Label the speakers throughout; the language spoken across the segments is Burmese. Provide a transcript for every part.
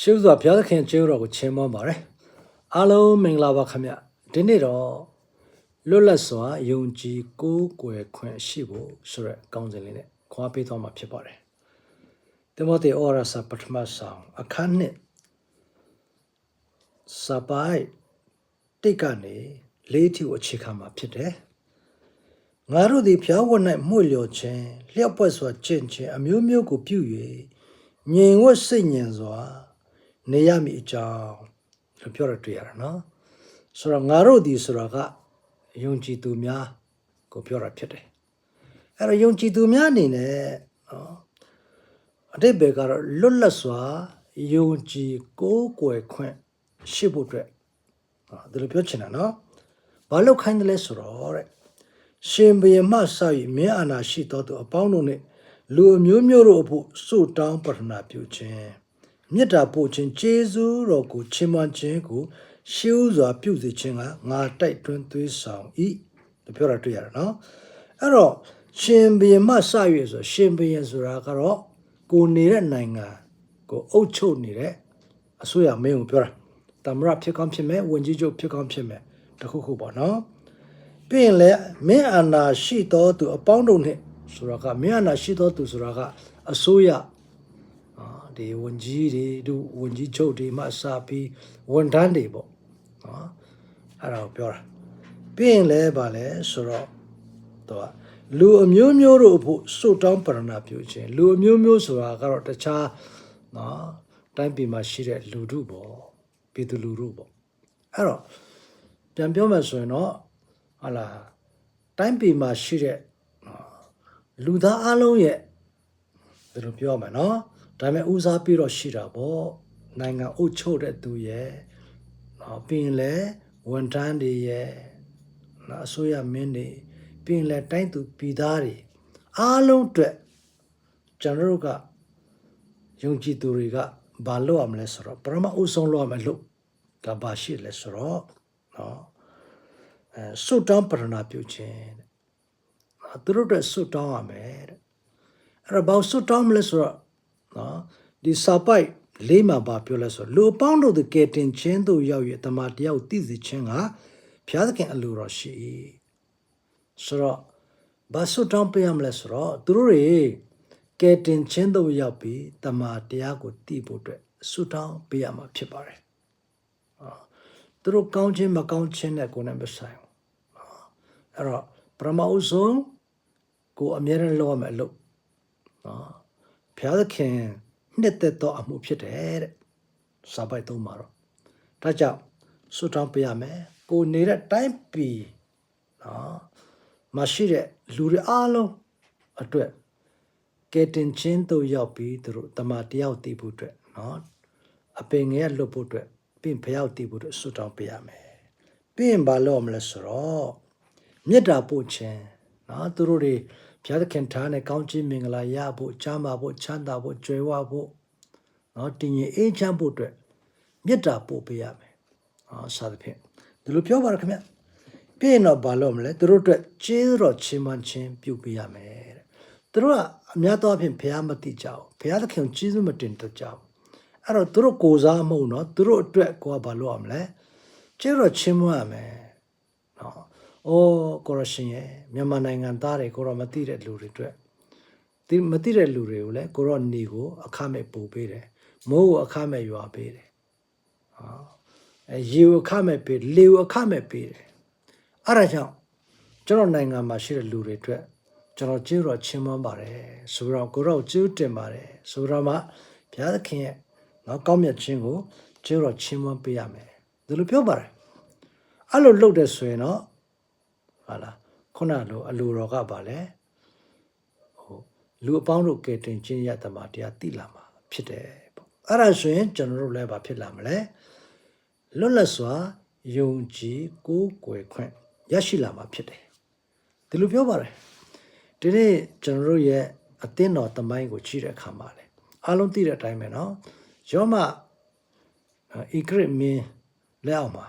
Speaker 1: ရှုစွာဘုရားသခင်ကျေးဇူးတော်ကိုချီးမွမ်းပါတယ်အားလုံးမင်္ဂလာပါခင်ဗျဒီနေ့တော့လွတ်လပ်စွာယုံကြည်ကိုးကွယ်ခွင့်ရှိဖို့ဆိုရက်ကောင်းစဉ်လေးနဲ့ခွာပေးသွားမှာဖြစ်ပါတယ်တမောသေဩရစာပထမဆောင်အခန်းနှစ်စပိုက်တိတ်ကနေလေးထီကိုအခြေခံမှာဖြစ်တယ်ငါတို့သည်ဖျားဝတ်၌မှု့လျော်ခြင်းလျှောက်ပွက်စွာကျင့်ခြင်းအမျိုးမျိုးကိုပြု၍ငြိမ်ဝတ်စိတ်ညင်စွာ နေရမည်အကြောင်းလို့ပြောရတွေ့ရတာနော်ဆိုတော့ငါတို့ဒီဆိုတာကယုံကြည်သူများကိုပြောတာဖြစ်တယ်အဲ့တော့ယုံကြည်သူများအနေနဲ့နော်အတိတ်ဘယ်ကတော့လွတ်လပ်စွာယုံကြည်ကိုးကွယ်ခွင့်ရှိဖို့အတွက်ဟာဒါလိုပြောချင်တာနော်ဘာလို့ခိုင်းတယ်လဲဆိုတော့တဲ့ရှင်ဘုရင်မှစ၍မင်းအာနာရှိသောသူအပေါင်းတို့နှင့်လူအမျိုးမျိုးတို့အဖို့ဆုတောင်းပတနာပြုခြင်း မေတ္တာပို့ခြင်းကျေးဇူးတော်ကိုချီးမွမ်းခြင်းကိုရှေးဥစွာပြုစေခြင်းကငါတိုက်တွန်းသွေးဆောင်၏လို့ပြောတာတွေ့ရတာနော်အဲ့တော့ရှင်ဘုရင်မှစ၍ဆိုရှင်ဘုရင်ဆိုတာကတော့ကိုနေတဲ့နိုင်ငံကိုအုပ်ချုပ်နေတဲ့အစိုးရမင်းကိုပြောတာတမရဖြစ်ကောင်းဖြစ်မယ်ဝင်ကြီးချုပ်ဖြစ်ကောင်းဖြစ်မယ်တခုခုပေါ့နော်ပြီးရင်လည်းမင်းအာနာရှိသောသူအပေါင်းတို့နဲ့ဆိုတာကမင်းအာနာရှိသောသူဆိုတာကအစိုးရ အာဒီဝန်ကြီးတွေတို့ဝန်ကြီးချုပ်တွေမှစပြီးဝန်ထမ်းတွေပေါ့နော်အဲ့ဒါကိုပြောတာပြီးရင်လည်းဗာလဲဆိုတော့သူကလူအမျိုးမျိုးတို့အဖို့စုတောင်းပရဏာပြုခြင်းလူအမျိုးမျိုးဆိုတာကတော့တခြားနော်တိုင်းပြည်မှာရှိတဲ့လူတို့ပေါ့ပြည်သူလူတို့ပေါ့အဲ့တော့ပြန်ပြောမှဆိုရင်တော့ဟာလာတိုင်းပြည်မှာရှိတဲ့နော်လူသားအလုံးရဲ့ဘယ်လိုပြောမလဲနော် ဒါပေမဲ့ဦးစားပြီးတော့ရှိတာပေါ့နိုင်ငံအုပ်ချုပ်တဲ့သူရဲ့နော်ပြီးရင်လည်းဝန်ထမ်းတွေရဲ့နော်အစိုးရမင်းတွေပြီးရင်လည်းတိုင်းသူပြည်သားတွေအားလုံးအတွက်ကျွန်တော်တို့ကယုံကြည်သူတွေကဘာလုပ်ရမလဲဆိုတော့ပရမအုပ်ဆုံးလုပ်ရမယ်လို့ကဘာရှိလဲဆိုတော့နော်အဲဆုတောင်းပရဏာပြုခြင်းတဲ့အာသူတို့အတွက်ဆုတောင်းရမယ်တဲ့အဲ့တော့ဘာလို့ဆုတောင်းမလဲဆိုတော့ နော်ဒီစာပိုက်လေးမှာဘာပြောလဲဆိုတော့လူအပေါင်းတို့သည်ကဲတင်ခြင်းတို့ရောက်၍တမန်တယောက်တည်စေခြင်းကဘုရားသခင်အလိုတော်ရှိ၏ဆိုတော့ဘာဆုတောင်းပေးရမလဲဆိုတော့သူတို့တွေကဲတင်ခြင်းတို့ရောက်ပြီးတမန်တရားကိုတည်ဖို့အတွက်ဆုတောင်းပေးရမှာဖြစ်ပါတယ်သူတို့ကောင်းခြင်းမကောင်းခြင်းနဲ့ကိုယ်နဲ့မဆိုင်ဘူး။အဲ့တော့ပရမအုပ်ဆုံးကိုအမြဲတမ်းလုပ်ရမယ်အလုပ်နော် ဘုရားသခင်နှစ်သက်သောအမှုဖြစ်တယ်တဲ့စာပိုက်သုံးမှာတော့ဒါကြောင့်ဆုတောင်းပေးရမယ်ကိုနေတဲ့တိုင်းပြည်နော်မရှိတဲ့လူတွေအားလုံးအတွက်ကဲတင်ချင်းတို့ရောက်ပြီးသူတို့တမန်တယောက်တည်ဖို့အတွက်နော်အပင်ငယ်လွတ်ဖို့အတွက်ပြင်ဖျောက်တည်ဖို့အတွက်ဆုတောင်းပေးရမယ်ပြီးရင်ဘာလုပ်မလဲဆိုတော့မေတ္တာပို့ခြင်း နော်သူတို့တွေဘုရားသခင်ထားနဲ့ကောင်းချီးမင်္ဂလာရဖို့ချမ်းသာဖို့ချမ်းသာဖို့ကြွယ်ဝဖို့နော်တည်ငြိမ်အေးချမ်းဖို့အတွက်မေတ္တာပို့ပေးရမယ်ဟောစသဖြင့်ဒီလိုပြောပါရခင်ဗျပြီးရင်တော့ဘာလုပ်မလဲသူတို့အတွက်ကျေးဇူးတော်ချီးမွမ်းခြင်းပြုပေးရမယ်တဲ့သူတို့ကအများသောအားဖြင့်ဘုရားမတိကြဘူးဘုရားသခင်ကိုကျေးဇူးမတင်တတ်ကြဘူးအဲ့တော့သူတို့ကိုယ်စားမဟုတ်နော်သူတို့အတွက်ကိုကဘာလုပ်ရမလဲကျေးဇူးတော်ချီးမွမ်းရမယ်နော် အိုးကိုရရှင်ရဲ့မြန်မာနိုင်ငံသားတွေကိုတော့မသိတဲ့လူတွေအတွက်ဒီမသိတဲ့လူတွေကိုလည်းကိုရောနေကို အခမဲ့ပို့ပေးတယ်မိုးကိုအခမဲ့ရွာပေးတယ်ဟာအဲရေကိုအခမဲ့ပေးလေကိုအခမဲ့ပေးတယ်အဲ့ဒါကြောင့်ကျွန်တော်နိုင်ငံမှာရှိတဲ့လူတွေအတွက်ကျွန်တော်ကျေးဇူးတော်ချီးမွမ်းပါတယ်ဆိုတော့ကိုရောကျေးဇူးတင်ပါတယ်ဆိုတော့မှဘုရားသခင်ရဲ့နော်ကောင်းမြတ်ခြင်းကိုကျေးဇူးတော်ချီးမွမ်းပေးရမယ်ဒီလိုပြောပါတယ်အဲ့လိုလုပ်တဲ့ဆိုရင်တော့ ဟာလားခုနလိုအလိုတော်ကပါလဲဟိုလူအပေါင်းတို့ကဲတင်ခြင်းရတမတရားတိလာမှာဖြစ်တယ်ပေါ့အဲ့ဒါဆိုရင်ကျွန်တော်တို့လည်းဘာဖြစ်လာမလဲလွတ်လပ်စွာယုံကြည်ကိုးကွယ်ခွင့်ရရှိလာမှာဖြစ်တယ်ဒီလိုပြောပါတယ်ဒီနေ့ကျွန်တော်တို့ရဲ့အသင်းတော်တမိုင်းကိုကြည့်တဲ့အခါမှာလေအားလုံးသိတဲ့အတိုင်းပဲเนาะယောမဣဂရစ်မင်းလက်အောက်မှာ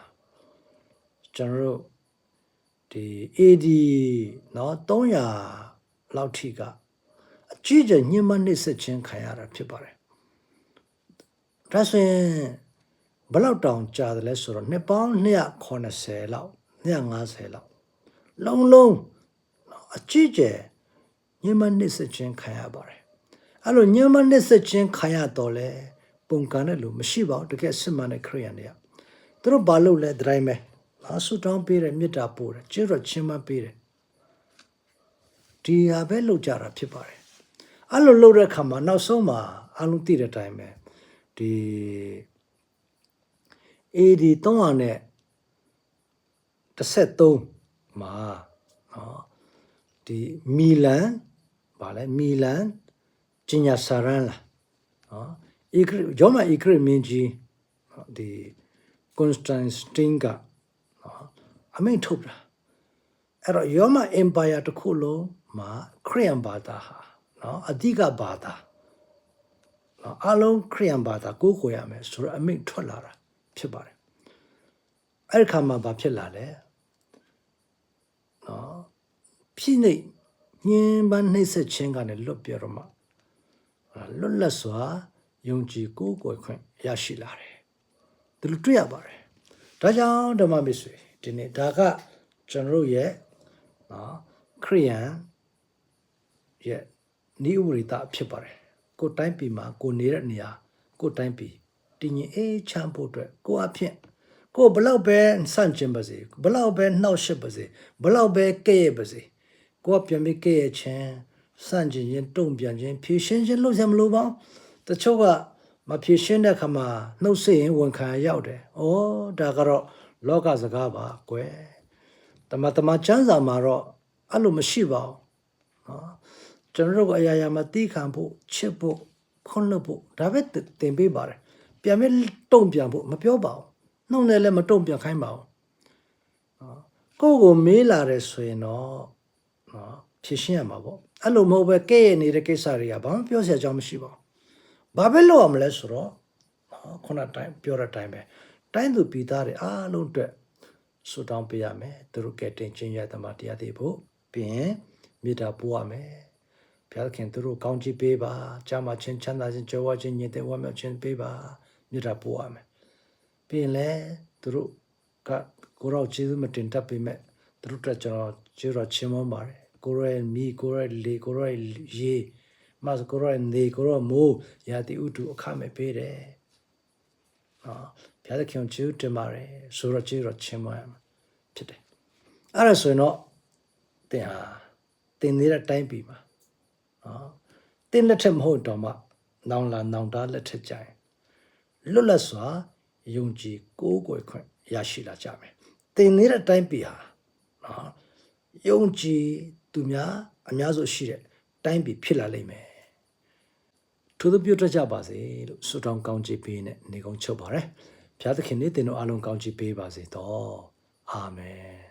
Speaker 1: ကျွန်တော်တို့ ဒီ AD เนาะ300လောက်ထိကအကြီးကျယ်ညှဉ်းပန်းနှိပ်စက်ခြင်းခံရတာဖြစ်ပါတယ် ဒါဆိုရင်ဘယ်လောက်တောင်ကြာတယ်လဲဆိုတော့နှစ်ပေါင်း280လောက်250လောက်လုံးလုံးနော်အကြည့်ကျယ်ညမနစ်စချင်းခံရပါတယ်အဲ့လိုညမနစ်စချင်းခံရတော့လဲပုံကန်တဲ့လူမရှိပါဘူးတကယ်စစ်မှန်တဲ့ခရိယန်တွေကသူတို့ဘာလုပ်လဲဒီတိုင်းပဲ အာဆူတောင်းပေးတယ်မေတ္တာပို့တယ်ကျေးဇူးတော်ချင်းမပေးတယ်ဒီဟာပဲလုပ်ကြတာဖြစ်ပါတယ်အဲ့လိုလုပ်တဲ့အခါမှာနောက်ဆုံးမှာအလုံးသိတဲ့အတိုင်းပဲဒီ AD 300နဲ့13မှာနော်ဒီမီလန်ဗာလဲမီလန်ကျင်ညာဆာရန်လာနော်ဤခရဂျောမဤခရမင်းကြီးနော်ဒီကွန်စတန်စတင်ကနော် အမိန့်ထုတ်တာအဲ့တော့ယောမအင်ပါယာတစ်ခုလုံးမှာခရစ်ယာန်ဘာသာဟာနော်အဓိကဘာသာနော်အလုံးခရစ်ယာန်ဘာသာကိုးကွယ်ရမယ်ဆိုတော့အမိန့်ထွက်လာတာဖြစ်ပါတယ်အဲ့ဒီခါမှာဘာဖြစ်လာလဲနော်ဖြစ်နေညင်ပန်းနှိမ့်ဆက်ခြင်းကနေလွတ်ပြတော့မှလွတ်လပ်စွာယုံကြည်ကိုးကွယ်ခွင့်ရရှိလာတယ်ဒီလိုတွေ့ရပါတယ်ဒါကြောင့်ဓမ္မမစ္ဆွေ ဒီနေ့ဒါကကျွန်တော်တို့ရဲ့နော်ခရိယန်ရဲ့နိဥပရိတဖြစ်ပါတယ်ကိုယ်တိုင်းပြည်မှာကိုယ်နေတဲ့နေရာကိုယ်တိုင်းပြည်တည်ငြိမ်အေးချမ်းဖို့အတွက်ကိုယ်အဖြစ်ကိုယ်ဘလောက်ပဲစန့်ကျင်ပါစေဘလောက်ပဲနှောက်ရှက်ပါစေဘလောက်ပဲကဲ့ရဲ့ပါစေကိုယ်ကပြန်ပြီးကဲ့ရဲ့ခြင်းစန့်ကျင်ခြင်းတုံ့ပြန်ခြင်းဖြည့်ရှင်းခြင်းလုပ်ရမလို့ပါတချို့ကမဖြည့်ရှင်းတဲ့ခါမှာနှုတ်ဆက်ရင်ဝန်ခံရရောက်တယ်။ဩဒါကတော့ လောကစကားပါကွယ်။တမတမချမ်းစာမှာတော့အဲ့လိုမရှိပါဘူး။နော်ကျွန်တော်တို့ကအရာရာမှာတီးခံဖို့ချစ်ဖို့ခွန်းလို့ဖို့ဒါပဲတင်ပေးပါတယ်။ပြန်ပြီးတုံ့ပြန်ဖို့မပြောပါဘူး။နှုတ်နဲ့လည်းမတုံ့ပြန်ခိုင်းပါဘူး။နော်ကိုယ့်ကိုမေးလာတယ်ဆိုရင်တော့နော်ဖြည့်ရှင်းရမှာပေါ့။အဲ့လိုမဟုတ်ပဲကဲ့ရဲ့နေတဲ့ကိစ္စတွေကဘာမှပြောစရာအကြောင်းမရှိပါဘူး။ဘာပဲလုပ်ရမလဲဆိုတော့နော်ခုနတိုင်းပြောတဲ့အတိုင်းပဲ တိုင်းသူပြည်သားတွေအားလုံးအတွက်ဆူတောင်းပေးရမယ်သူတို့ကဲတင်ချင်းရသမားတရားတွေဖို့ပြီးရင်မေတ္တာပို့ရမယ်ဘုရားခင်သူတို့ကောင်းချီးပေးပါကြာမချင်းချမ်းသာခြင်းကြွယ်ဝခြင်းညင်တဲ့ဝမ်းမြောက်ခြင်းပေးပါမေတ္တာပို့ရမယ်ပြီးရင်လည်းသူတို့ကကိုရောကျေးဇူးမတင်တတ်ပေမဲ့သူတို့တက်ကျွန်တော်ကျေးဇူးတော်ချီးမွမ်းပါတယ်ကိုရောရဲ့မိကိုရောရဲ့လေကိုရောရဲ့ရေမတ်ကိုရောရဲ့နေကိုရောမိုးရာတိဥတုအခမဲ့ပေးတယ်နော် ဘုရားသခင်ကျေးဇူးတင်ပါတယ်ဆိုတော့ကျေးဇူးတော်ချီးမွမ်းရမှာဖြစ်တယ်အဲ့ဒါဆိုရင်တော့တင်ဟာတင်နေတဲ့တိုင်းပြည်မှာနော်တင်လက်ထက်မဟုတ်တော့မှနောင်လာနောင်တာလက်ထက်ကြရင်လွတ်လပ်စွာယုံကြည်ကိုးကွယ်ခွင့်ရရှိလာကြမယ်တင်နေတဲ့အတိုင်းပြည်ဟာနော်ယုံကြည်သူများအများစုရှိတဲ့တိုင်းပြည်ဖြစ်လာလိမ့်မယ်ထို့သူပြုတ်တတ်ကြပါစေလို့ဆုတောင်းကောင်းချီးပေးနဲ့နေကုန်းချုပ်ပါရယ် ဘုရားသခင်နေ့တင်တို့အားလုံးကောင်းချီးပေးပါစေတော့အာမင်